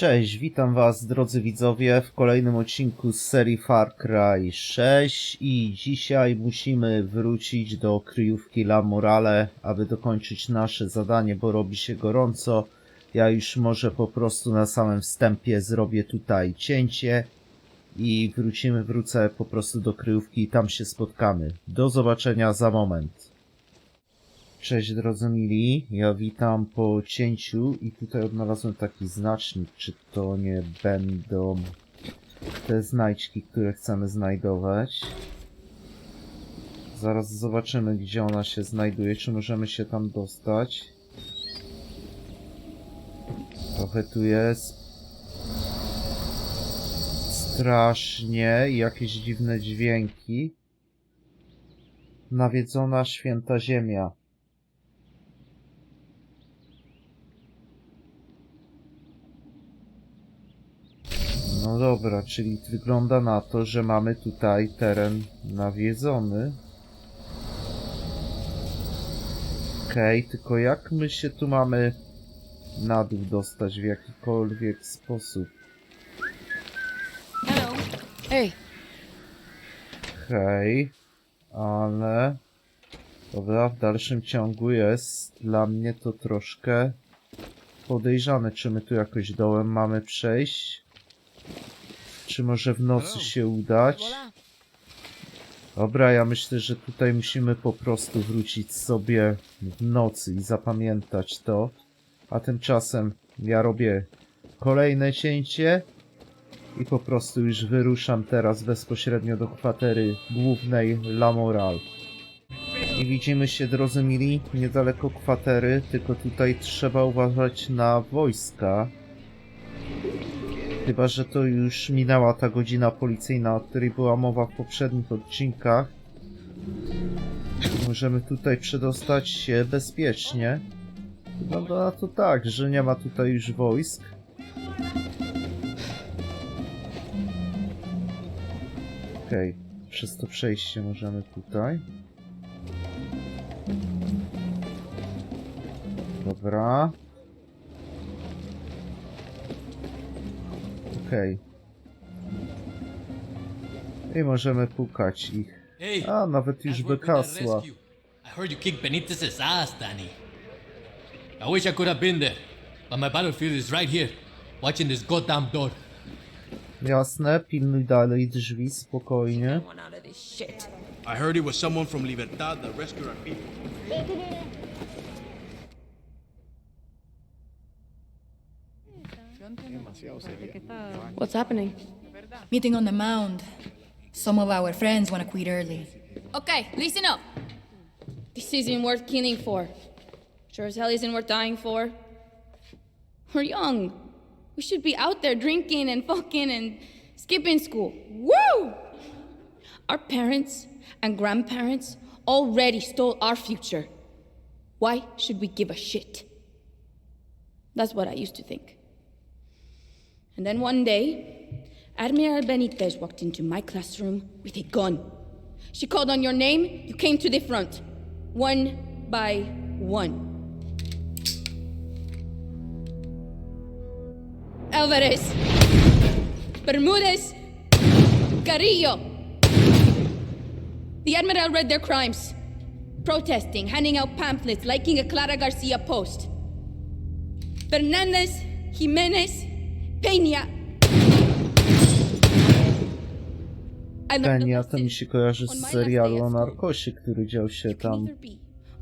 Cześć, witam was drodzy widzowie w kolejnym odcinku z serii Far Cry 6 i dzisiaj musimy wrócić do kryjówki La Morale, aby dokończyć nasze zadanie, bo robi się gorąco. Ja już może po prostu na samym wstępie zrobię tutaj cięcie i wrócimy, wrócę po prostu do kryjówki i tam się spotkamy. Do zobaczenia za moment. Cześć drodzy mili, ja witam po cięciu i tutaj odnalazłem taki znacznik, czy to nie będą te znajdźki, które chcemy znajdować. Zaraz zobaczymy gdzie ona się znajduje, czy możemy się tam dostać. Trochę tu jest strasznie jakieś dziwne dźwięki. Nawiedzona święta ziemia. No dobra, czyli wygląda na to, że mamy tutaj teren nawiedzony. Okej, tylko jak my się tu mamy na dół dostać w jakikolwiek sposób? Hello. Hey, Okej, ale... Dobra, w dalszym ciągu jest dla mnie to troszkę podejrzane, czy my tu jakoś dołem mamy przejść? Czy może w nocy się udać? Dobra, ja myślę, że tutaj musimy po prostu wrócić sobie w nocy i zapamiętać to. A tymczasem ja robię kolejne cięcie i po prostu już wyruszam teraz bezpośrednio do kwatery głównej La Moral. I widzimy się, drodzy mili, niedaleko kwatery, tylko tutaj trzeba uważać na wojska. Chyba, że to już minęła ta godzina policyjna, o której była mowa w poprzednich odcinkach. Możemy tutaj przedostać się bezpiecznie. Wygląda na to tak, że nie ma tutaj już wojsk. Okej, przez to przejście możemy tutaj. Dobra. Okej. I możemy pukać ich. A, nawet już wykasła. rescue. I heard you kicked Benitez's ass, Danny. I wish I could have been there, but my battlefield is right here, watching this goddamn door. Jasne, pilnuj dalej drzwi, spokojnie. I heard it was someone from Libertad that rescued our people. What's happening? Meeting on the mound. Some of our friends want to quit early. Okay, listen up. This isn't worth killing for. Sure as hell isn't worth dying for. We're young. We should be out there drinking and fucking and skipping school. Woo! Our parents and grandparents already stole our future. Why should we give a shit? That's what I used to think. And then one day, Admiral Benitez walked into my classroom with a gun. She called on your name, you came to the front. One by one. Alvarez, Bermudez, Carrillo. The Admiral read their crimes protesting, handing out pamphlets, liking a Clara Garcia post. Fernandez, Jimenez, Peña. I learned a Penia to lesson. mi się kojarzy On z my last serialu day o narkosie, który dział się tam. either be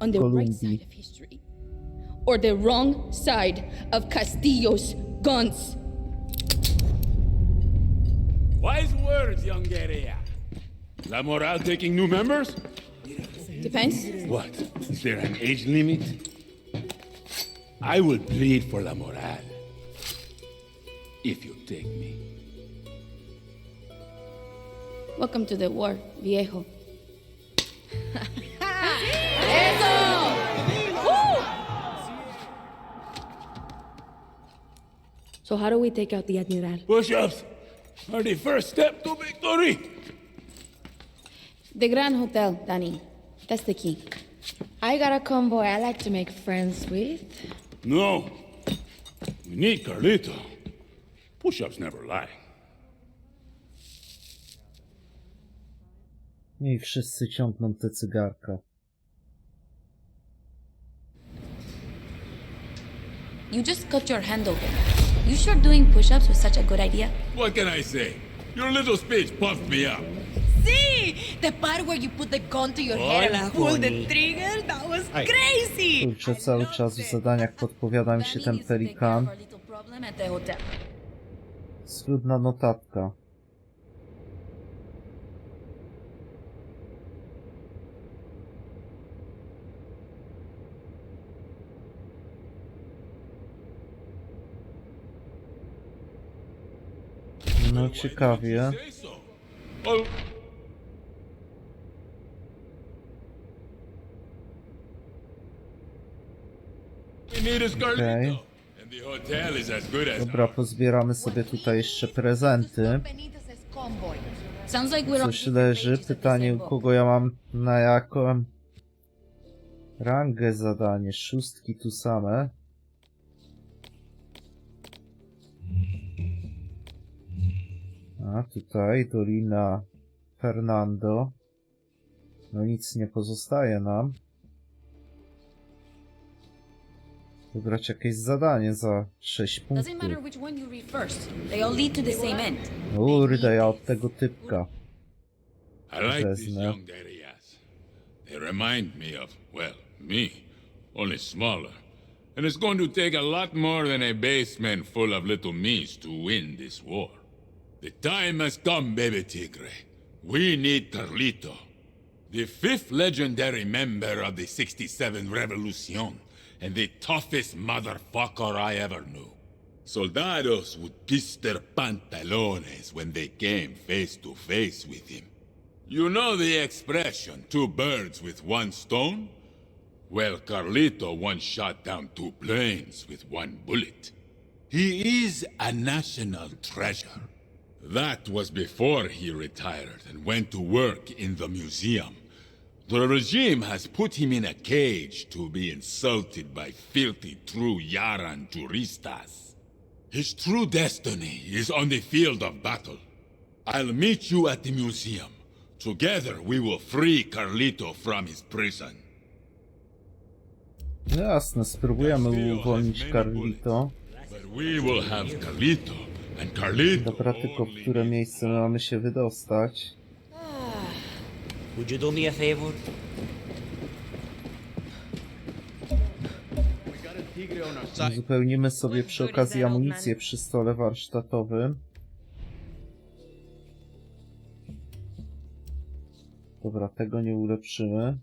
on the right Kolumbii. side of history or the wrong side of Castillo's guns. Wise words, young guerrilla. La Moral taking new members? Depends. What? Is there an age limit? I will plead for La Moral. If you take me. Welcome to the war, viejo. So how do we take out the Admiral? Push-ups are the first step to victory. The Grand Hotel, Danny. That's the key. I got a convoy I like to make friends with. No. We need Carlito. Push-ups never lie. I wszyscy ciągną tę cygarkę. You just cut your hand open. You sure doing push-ups was such a good idea? What can I say? Your little speech puffed me up. See? The part where you put the gun to your head and pull the trigger? That was crazy! Kurczę, cały czas w zadaniach podpowiada mi się ten pelikan. Schludna notatka. No ciekawie. Say Dobra, pozbieramy sobie tutaj jeszcze prezenty. Coś leży. Pytanie, u kogo ja mam na jaką rangę zadanie. Szóstki tu same. A tutaj Dolina Fernando. No nic nie pozostaje nam. Wybrać jakieś zadanie za 6 Doesn't punktów. matter which one you read first. They all lead to the same end. Kurde, ja od tego typka. I like these Wezmę. young daddy-ass. They remind me of, well, me, only smaller. And it's going to take a lot more than a basement full of little me's to win this war. The time has come, baby Tigre. We need Carlito. The fifth legendary member of the 67 Revolution, and the toughest motherfucker I ever knew. Soldados would piss their pantalones when they came face to face with him. You know the expression, two birds with one stone? Well, Carlito once shot down two planes with one bullet. He is a national treasure. That was before he retired and went to work in the museum. The regime has put him in a cage to be insulted by filthy true Yaran juristas. His true destiny is on the field of battle. I'll meet you at the museum. Together we will free Carlito from his prison. Jasne, spróbujemy uwolnić Carlito. But we will have Carlito, and Carlito. Dobra, tylko w które miejsce my mamy się wydostać? Would you do me a favor? Uzupełnimy sobie przy okazji amunicję przy stole warsztatowym. Dobra, tego nie ulepszymy.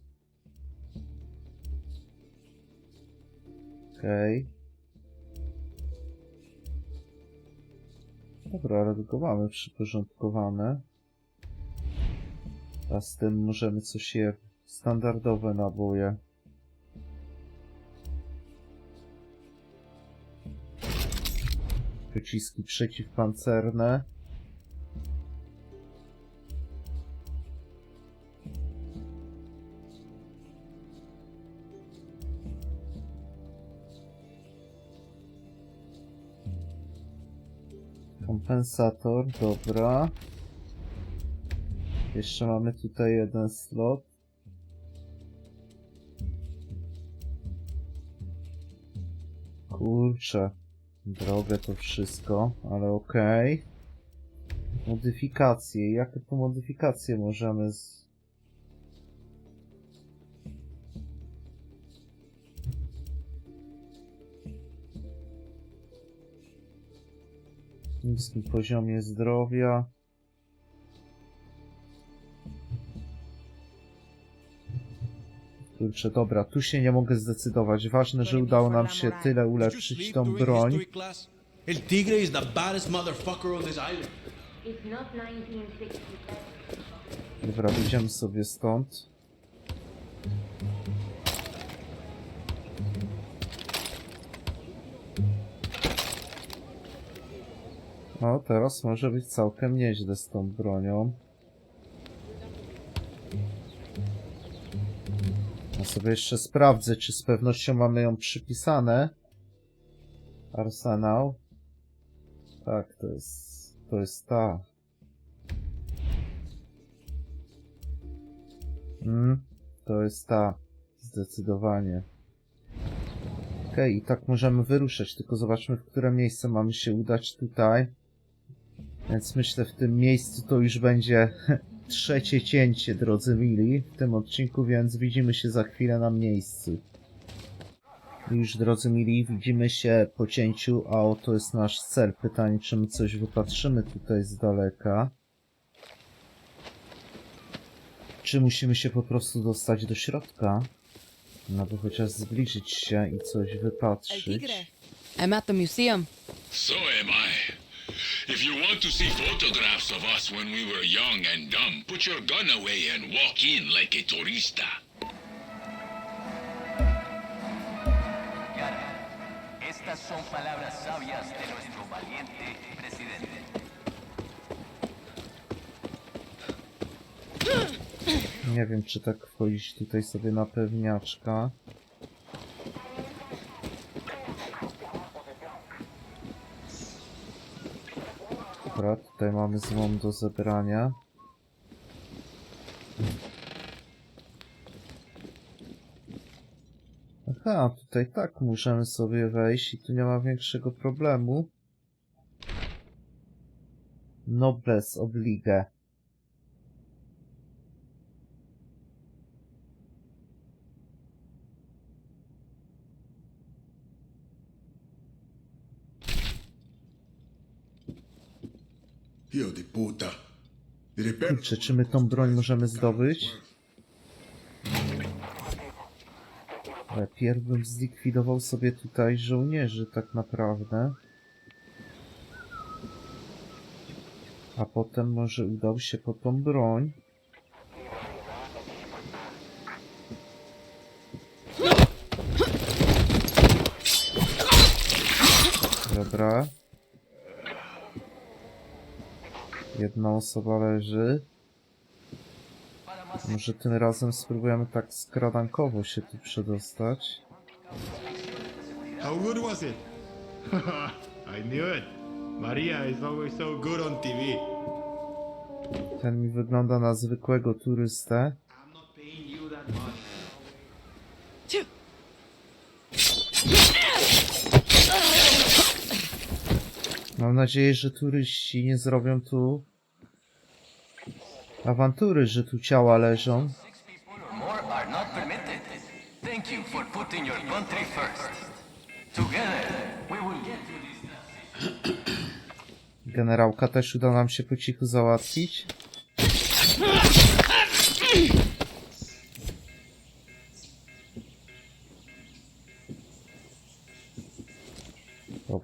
Okej. Dobra, ale tylko mamy przyporządkowane. A z tym możemy coś je standardowe naboje. Pociski przeciwpancerne. Kompensator, dobra. Jeszcze mamy tutaj jeden slot. Kurczę. Drogie to wszystko, ale okej. Modyfikacje. Jakie tu modyfikacje możemy z... niskim poziomie zdrowia. Kurczę, dobra, tu się nie mogę zdecydować. Ważne, że udało nam się tyle ulepszyć tą broń. El Tigre is the baddest motherfucker on this island. It's not 1960. Dobra, wyjdziemy sobie stąd. O, teraz może być całkiem nieźle z tą bronią. Ja sobie jeszcze sprawdzę, czy z pewnością mamy ją przypisane. Arsenał. Tak, to jest... To jest ta. Mm, to jest ta. Zdecydowanie. Okej, i tak możemy wyruszać, tylko zobaczmy, w które miejsce mamy się udać tutaj. Więc myślę, w tym miejscu to już będzie trzecie cięcie, drodzy mili, w tym odcinku, więc widzimy się za chwilę na miejscu. Już, drodzy mili, widzimy się po cięciu, a oto jest nasz cel. Pytanie, czy my coś wypatrzymy tutaj z daleka. Czy musimy się po prostu dostać do środka? No by chociaż zbliżyć się i coś wypatrzyć. I'm at the museum. So am I. You want to see photographs of us when we were young and dumb, put your gun away and walk in like a turista. Estas son palabras sabias de nuestro valiente presidente. Nie wiem, czy tak wchodzić tutaj sobie na pewniaczka. Dobra, tutaj mamy złom do zebrania. Aha, tutaj tak możemy sobie wejść i tu nie ma większego problemu. Nobles oblige. Hijo de puta. De repente. Kurczę, czy my tą broń możemy zdobyć? Ale pierw bym zlikwidował sobie tutaj żołnierzy tak naprawdę. A potem może udał się po tą broń. Dobra. Jedna osoba leży. Może tym razem spróbujemy tak skradankowo się tu przedostać. How good was it? I knew it. Maria is always so good on TV. Ten mi wygląda na zwykłego turystę. I'm not paying you that much. Mam nadzieję, że turyści nie zrobią tu awantury, że tu ciała leżą. Generałka też uda nam się po cichu załatwić.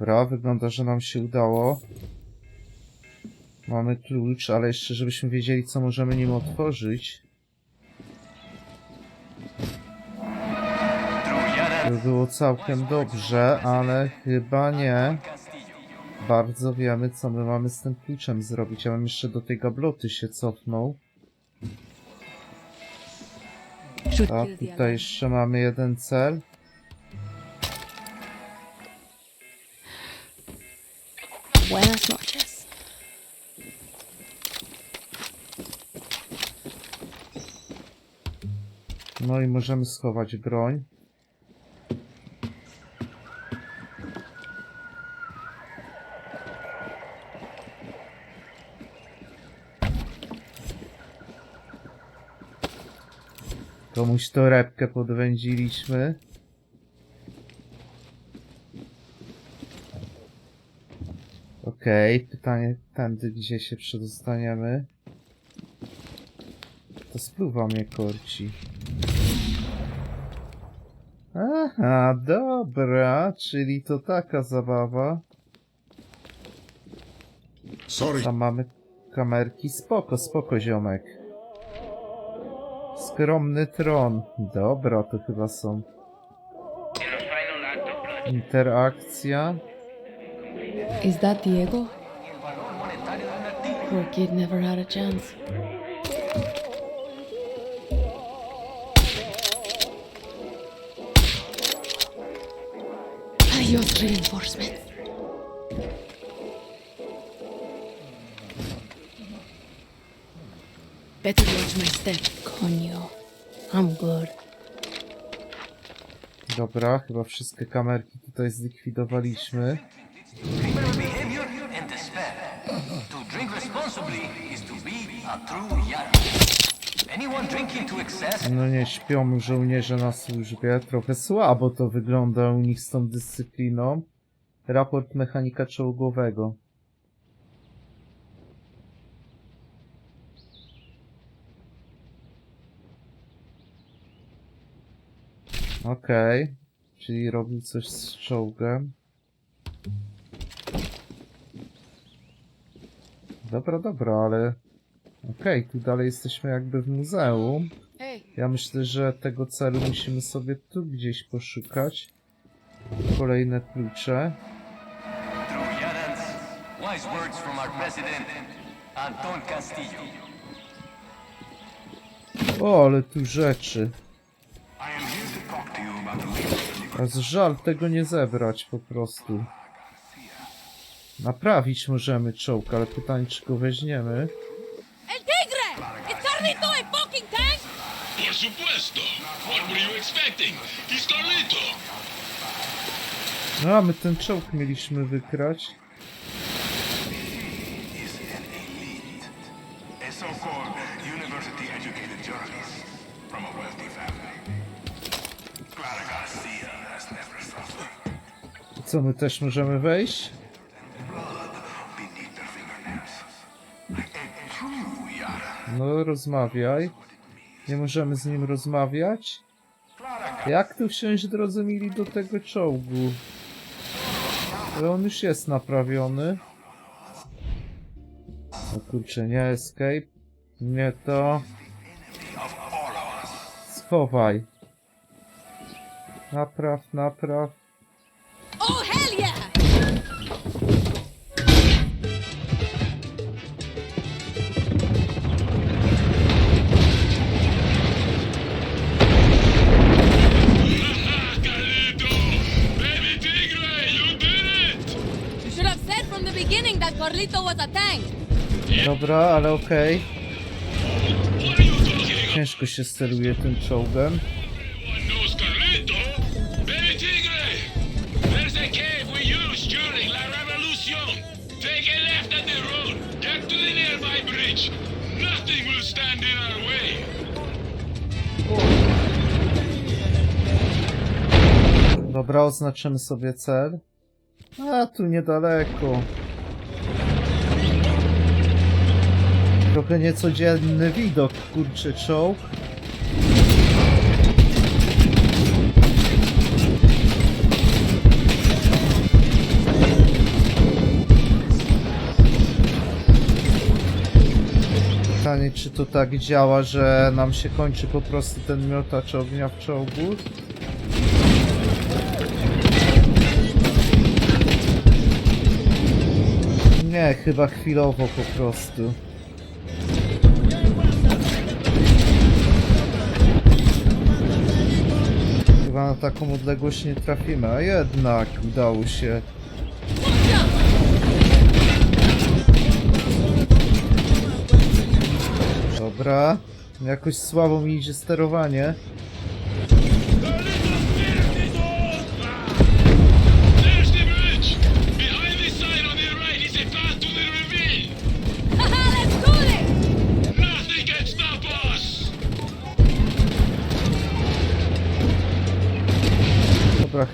Dobra, wygląda, że nam się udało. Mamy klucz, ale jeszcze żebyśmy wiedzieli, co możemy nim otworzyć. To by było całkiem dobrze, ale chyba nie bardzo wiemy, co my mamy z tym kluczem zrobić. Ja bym jeszcze do tej gabloty się cofnął. The tutaj jeszcze mamy jeden cel. I możemy schować broń. Komuś torebkę podwędziliśmy. Okej, pytanie tędy, gdzie się przedostaniemy. To spluwa mnie korci. Aha, dobra, czyli to taka zabawa. Sorry. Tam mamy kamerki. Spoko, spoko, ziomek. Skromny tron. Dobra, to chyba są. Interakcja. Is that Diego? Poor kid never had a chance. Idiot reinforcement. Better watch my step. Konio. I'm good. Dobra, chyba wszystkie kamerki tutaj zlikwidowaliśmy. Remember behavior and despair. To drink responsibly is to be a true young. No nie śpią żołnierze na służbie. Trochę słabo to wygląda u nich z tą dyscypliną. Raport mechanika czołgowego. Okej, czyli robił coś z czołgiem. Dobra, dobra, ale... Okej, tu dalej jesteśmy jakby w muzeum. Ja myślę, że tego celu musimy sobie tu gdzieś poszukać. Kolejne klucze. through Yarans. Wise words from our president, Anton Castillo. O, ale tu rzeczy. Aż żal tego nie zebrać po prostu. Naprawić możemy czołg, ale pytanie czy go weźmiemy. El Tigre! It's Carlito, a fucking tank! Por supuesto. What were you expecting? He's Carlito. A my ten czołg mieliśmy wykrać. Co, my też możemy wejść? No, rozmawiaj. Nie możemy z nim rozmawiać? Jak tu wsiąść, drodzy mili, do tego czołgu? Ale on już jest naprawiony. O kurczę, nie escape. Nie to. Schowaj. Napraw, napraw. Carlito was a tank. Dobra, ale okej. Ciężko się steruje tym czołgiem. Dobra, oznaczymy sobie cel. A, tu niedaleko. Trochę niecodzienny widok, kurczę, czołg. Pytanie, czy to tak działa, że nam się kończy po prostu ten miotacz ognia w czołgu? Nie, chyba chwilowo po prostu. Na taką odległość nie trafimy, a jednak udało się. Dobra. Jakoś słabo mi idzie sterowanie.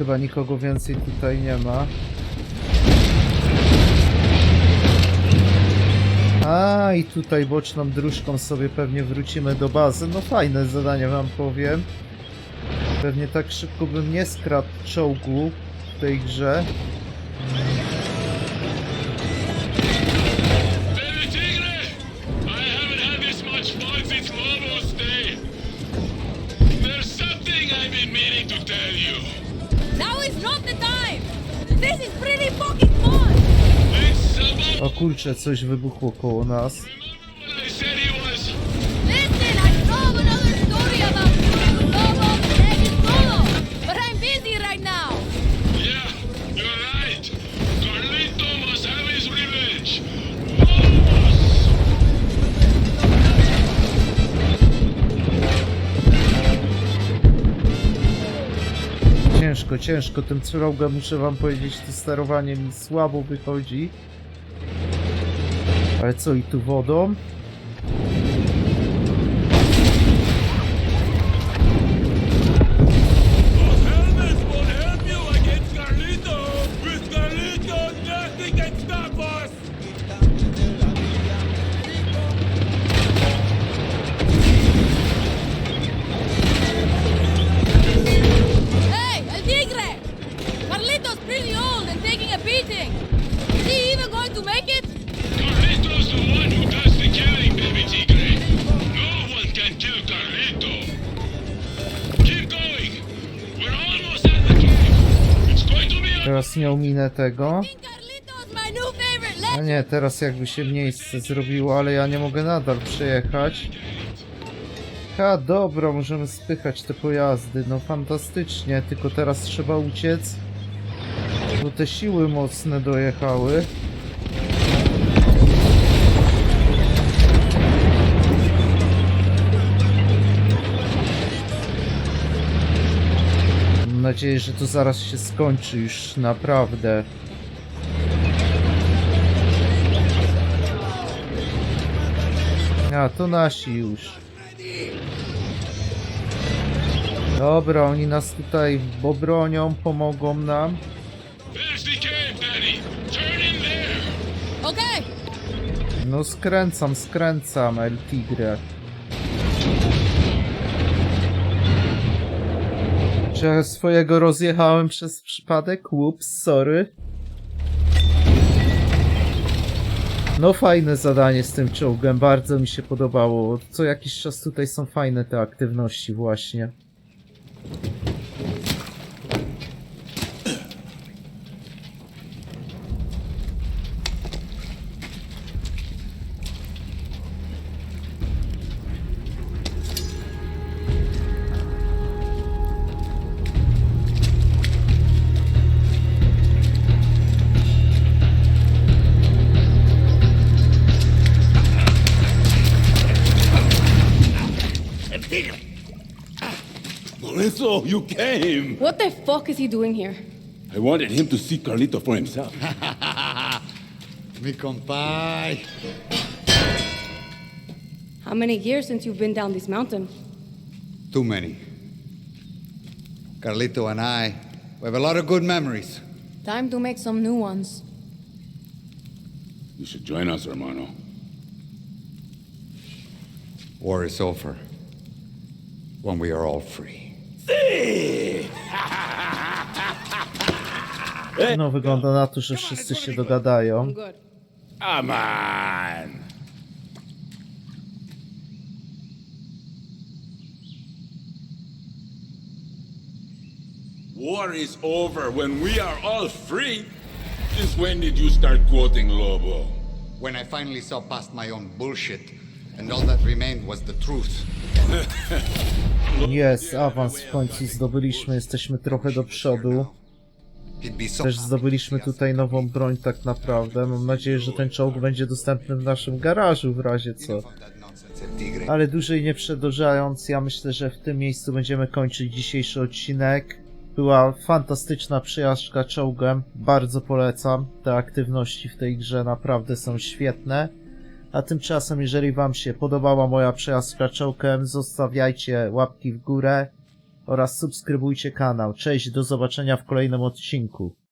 Chyba nikogo więcej tutaj nie ma. A i tutaj boczną dróżką sobie pewnie wrócimy do bazy. No fajne zadanie wam powiem. Pewnie tak szybko bym nie skradł czołgu w tej grze. This is pretty fucking fun! O kurczę, coś wybuchło koło nas. Ciężko, ciężko. Tym czołgiem muszę wam powiedzieć, to sterowanie mi słabo wychodzi. Ale co i tu wodą? Nie ominę tego. A legend. nie, teraz jakby się miejsce zrobiło, ale ja nie mogę nadal przejechać. Ha, dobra, możemy spychać te pojazdy, no fantastycznie, tylko teraz trzeba uciec. Bo te siły mocne dojechały. Nadzieję, że to zaraz się skończy już naprawdę. A, to nasi już. Dobra, oni nas tutaj obronią, pomogą nam. No skręcam, skręcam, El Tigre. Ja swojego rozjechałem przez przypadek? Ups, sorry. No fajne zadanie z tym czołgiem, bardzo mi się podobało. Co jakiś czas tutaj są fajne te aktywności właśnie. Came. What the fuck is he doing here? I wanted him to see Carlito for himself. Mi compay. How many years since you've been down this mountain? Too many. Carlito and I, we have a lot of good memories. Time to make some new ones. You should join us, hermano. War is over. When we are all free. No wygląda na to, że wszyscy się dogadają. Good. Come on. War is over when we are all free. Since when did you start quoting Lobo? When I finally saw past my own bullshit, and all that remained was the truth. Jest, awans w końcu zdobyliśmy, jesteśmy trochę do przodu. Też zdobyliśmy tutaj nową broń tak naprawdę. Mam nadzieję, że ten czołg będzie dostępny w naszym garażu w razie co. Ale dłużej nie przedłużając, ja myślę, że w tym miejscu będziemy kończyć dzisiejszy odcinek. Była fantastyczna przejażdżka czołgiem, bardzo polecam. Te aktywności w tej grze naprawdę są świetne. A tymczasem, jeżeli Wam się podobała moja przejażdżka czołgiem, zostawiajcie łapki w górę oraz subskrybujcie kanał. Cześć, do zobaczenia w kolejnym odcinku.